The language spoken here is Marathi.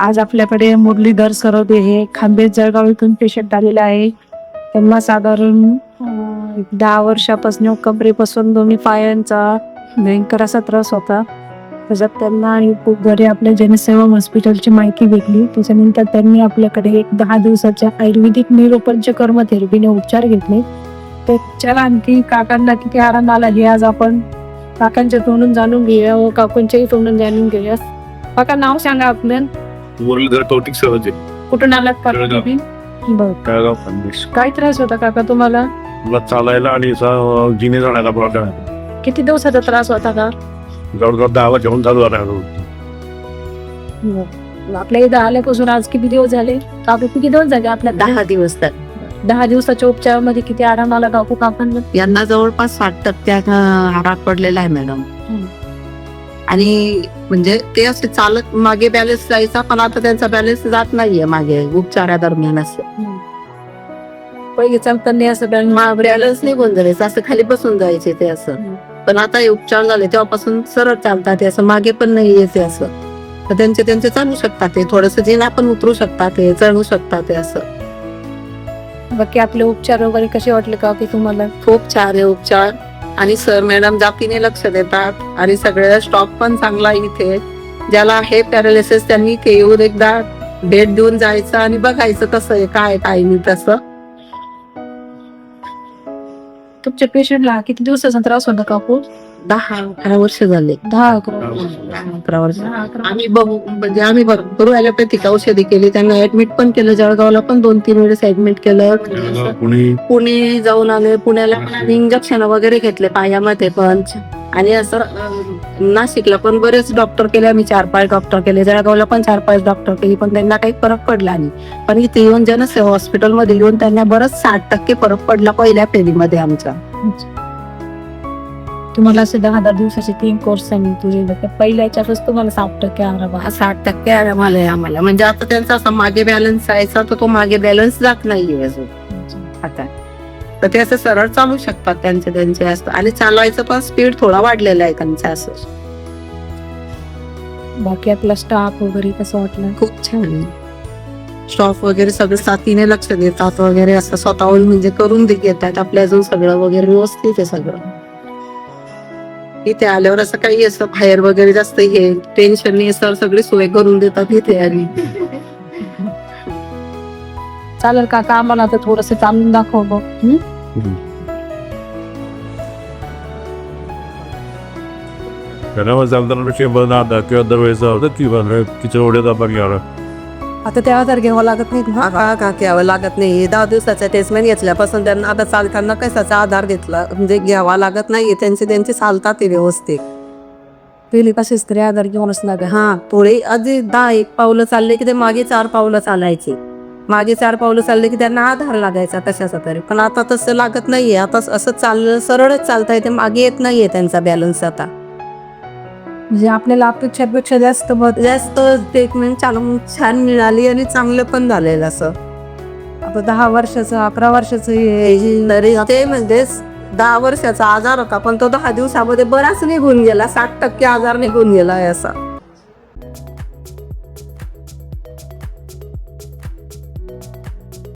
आज आपल्याकडे मुरलीधर सरोदे हे खांबे जळगाव इथून पेशंट आलेले आहे. त्यांना साधारण एक दहा वर्षापासून कमरेपासून दोन्ही पायांचा भयंकर असा त्रास होता. त्याच्यात त्यांना आणि खूप घरी आपल्या जनसेवा हॉस्पिटलची माहिती भेटली. त्याच्यानंतर त्यांनी आपल्याकडे एक दहा दिवसाच्या आयुर्वेदिक निरोपंचकर्म थेरपीने उपचार घेतले. त्याच्या आणखी काकांना किती आराम आला हे आज आपण काकांच्या तोंडून जाणून घेऊया व काकूंच्याही तोंडून जाणून घेऊया. काका नाव सांगा आपलं. मुरलीधर कौतिक सहजे कुठून आलात काका जळगाव. तुम्ही बर तळगाव खानदेश काय त्रास होता काका तुम्हाला? मला चालायला आणि असा जिने जाण्याचा प्रॉब्लेम आहे किती दिवसाचा त्रास होता का? जवळजवळ दहा वर्षाहून चालू झाला. आहे. आपल्या इथं आल्यापासून आज किती दिवस झाले? काकू किती दिवस झाले आपल्या दहा दिवस तर दहा दिवसाच्या उपचारामध्ये किती आराम आला काकू काकांना? यांना जवळपास साठ टक्के आराम पडलेला आहे मॅडम. हम्म. आणि म्हणजे ते असे चालत मागे बॅलन्स जायचा पण आता त्यांचा बॅलन्स जात नाहीये मागे उपचारादरम्यान असं. पहिले चालताना असं बॅलन्स निघून जायचं असं खाली बसून जायचे ते असं. पण आता हे उपचार झाले तेव्हापासून सरळ चालतात ते असं मागे पण नाही येते असं. तर त्यांचे त्यांचे चालू शकतात ते थोडस जिना पण उतरू शकतात ते चढू शकतात ते असं. बाकी आपले उपचार वगैरे कसे वाटले का की तुम्हाला? खूप छान आहे उपचार. आणि सर मॅडम जातीने लक्ष देतात आणि सगळ्या स्टॉक पण चांगला आहे इथे ज्याला हे पॅरालिसिस त्यांनी इथे येऊन एकदा भेट देऊन जायचं आणि बघायचं कसं आहे काय काय नाही तसं. तुमच्या पेशंटला किती दिवसाचा त्रास होता काकू हो? दहा अकरा वर्ष झाले. दहा अकरा वर्ष. आम्ही बघू. म्हणजे आम्ही भरपूर ॲलोपॅथिक औषधी केली त्यांना ऍडमिट पण केलं जळगावला पण दोन तीन वेळेस ऍडमिट केलं. पुणे. पुणे जाऊन आले पुण्याला पण आम्ही इंजेक्शन वगैरे घेतले पायामध्ये पण. आणि असं नाशिकला पण बरेच डॉक्टर केले. आम्ही चार पाच डॉक्टर केले. जळगावला पण चार पाच डॉक्टर केली. पण त्यांना काही फरक पडला नाही. पण इथे येऊन जनसेवा हॉस्पिटलमध्ये येऊन त्यांना बरंच साठ टक्के फरक पडला पहिल्या फेरीमध्ये आमच्या तुम्हाला असे दहा दहा दिवसाचे तीन कोर्स सांगितले तर पहिल्या याच्यातच तुम्हाला साठ टक्के आराम. साठ टक्के आराम आलाय आम्हाला. म्हणजे आता त्यांचा असा मागे बॅलन्स जायचा तर तो मागे बॅलन्स जात नाहीये अजून. आता. तर ते असं सरळ चालू शकतात त्यांचे त्यांचे असं. आणि चालवायचं पण स्पीड थोडा वाढलेला आहे त्यांचा असं. बाकी आपला स्टाफ वगैरे कसं वाटलं? खूप छान स्टॉफ वगैरे सगळं साथीने लक्ष देतात वगैरे असं स्वतःहून म्हणजे करून घेतात आपल्या अजून सगळं वगैरे व्यवस्थित आहे सगळं. इथे आल्यावर असं काही असं बाहेर वगैरे जास्त हे टेन्शन नाही सर सगळी सोय करून देतात इथे आणि. चालेल काका आम्हाला आता थोडस चालून दाखव बघ. हं? चालताना किंवा दरवेळेस होतं ती तिच्या ओढ्यात आपण घ्यावं आता तेव्हा तर घ्यावं लागत नाही का का घ्यावं लागत नाही. दहा दिवसाच्या टेस्टमेंट घेतल्यापासून त्यांना आता चालताना कशाचा आधार घेतला? म्हणजे घ्यावा लागत नाही. त्यांचे त्यांचे चालतात ते व्यवस्थित. पहिली कशीच तरी आधार घेऊनच लागा हा थोडे आधी दहा एक पावलं चालले की ते मागे चार पावलं चालायचे. मागे चार पावलं चालले की त्यांना आधार लागायचा कशाचा तरी. पण आता तसं लागत नाहीये. आता असं चाललं सरळच चालता येते मागे येत नाहीये त्यांचा बॅलन्स आता. म्हणजे आपल्याला अपेक्षापेक्षा जास्त जास्त ट्रीटमेंट चालून छान मिळाली आणि चांगलं पण झालेलं असं. आता दहा वर्षाचं अकरा वर्षाचं हे ते म्हणजे दहा वर्षाचा आजार होता पण तो दहा दिवसामध्ये बराच निघून गेला साठ टक्के आजार निघून गेला असा.